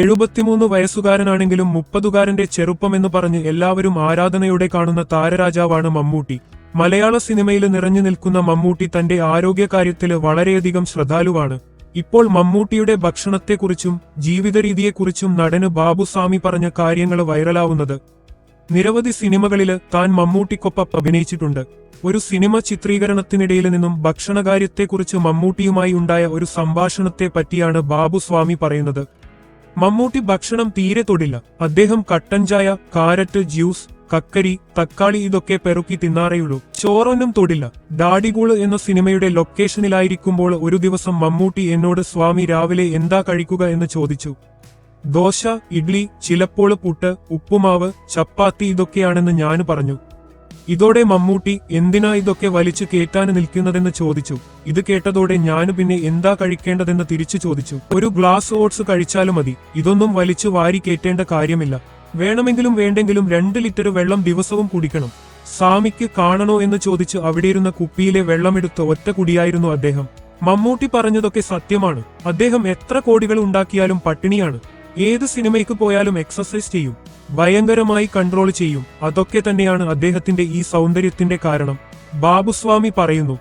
എഴുപത്തിമൂന്ന് വയസ്സുകാരനാണെങ്കിലും മുപ്പതുകാരന്റെ ചെറുപ്പമെന്ന് പറഞ്ഞ് എല്ലാവരും ആരാധനയോടെ കാണുന്ന താരരാജാവാണ് മമ്മൂട്ടി. മലയാള സിനിമയിൽ നിറഞ്ഞു നിൽക്കുന്ന മമ്മൂട്ടി തന്റെ ആരോഗ്യകാര്യത്തിൽ വളരെയധികം ശ്രദ്ധാലുവാണ്. ഇപ്പോൾ മമ്മൂട്ടിയുടെ ഭക്ഷണത്തെക്കുറിച്ചും ജീവിതരീതിയെക്കുറിച്ചും നടന് ബാബുസ്വാമി പറഞ്ഞ കാര്യങ്ങൾ വൈറലാവുന്നത്. നിരവധി സിനിമകളിൽ താൻ മമ്മൂട്ടിക്കൊപ്പം അഭിനയിച്ചിട്ടുണ്ട്. ഒരു സിനിമ ചിത്രീകരണത്തിനിടയിൽ നിന്നും ഭക്ഷണകാര്യത്തെക്കുറിച്ച് മമ്മൂട്ടിയുമായി ഉണ്ടായ ഒരു സംഭാഷണത്തെ പറ്റിയാണ് ബാബുസ്വാമി പറയുന്നത്. മമ്മൂട്ടി ഭക്ഷണം തീരെ തൊടില്ല. അദ്ദേഹം കട്ടൻ ചായ കാരറ്റ് ജ്യൂസ് കക്കരി തക്കാളി ഇതൊക്കെ പെറുക്കി തിന്നാറേയുള്ളൂ. ചോറൊന്നും തൊടില്ല. ഡാഡികൂൾ എന്ന സിനിമയുടെ ലൊക്കേഷനിലായിരിക്കുമ്പോൾ ഒരു ദിവസം മമ്മൂട്ടി എന്നോട് സ്വാമി രാവിലെ എന്താ കഴിക്കുക? എന്ന് ചോദിച്ചു. ദോശ ഇഡ്ലി ചിലപ്പോൾ പുട്ട് ഉപ്പുമാവ് ചപ്പാത്തി ഇതൊക്കെയാണെന്ന് ഞാൻ പറഞ്ഞു. ഇതോടെ മമ്മൂട്ടി എന്തിനാ ഇതൊക്കെ വലിച്ചു കേറ്റാൻ നിൽക്കുന്നതെന്ന് ചോദിച്ചു. ഇത് കേട്ടതോടെ ഞാൻ പിന്നെ എന്താ കഴിക്കേണ്ടതെന്ന് തിരിച്ചു ചോദിച്ചു. ഒരു ഗ്ലാസ് ഓട്സ് കഴിച്ചാലും മതി. ഇതൊന്നും വലിച്ചു വാരി കേറ്റേണ്ട കാര്യമില്ല. വേണമെങ്കിലും വേണ്ടെങ്കിലും രണ്ട് ലിറ്റർ വെള്ളം ദിവസവും കുടിക്കണം. സ്വാമിക്ക് കാണണോ എന്ന് ചോദിച്ച് അവിടെയിരുന്ന കുപ്പിയിലെ വെള്ളമെടുത്ത് ഒറ്റ കുടിയായിരുന്നു അദ്ദേഹം. മമ്മൂട്ടി പറഞ്ഞതൊക്കെ സത്യമാണ്. അദ്ദേഹം എത്ര കോടികൾ ഉണ്ടാക്കിയാലും പട്ടിണിയാണ്. ഏത് സിനിമയ്ക്ക് പോയാലും എക്സസൈസ് ചെയ്യും ഭയങ്കരമായി കൺട്രോൾ ചെയ്യും. അതൊക്കെ തന്നെയാണ് അദ്ദേഹത്തിന്റെ ഈ സൗന്ദര്യത്തിന്റെ കാരണം. ബാബുസ്വാമി പറയുന്നു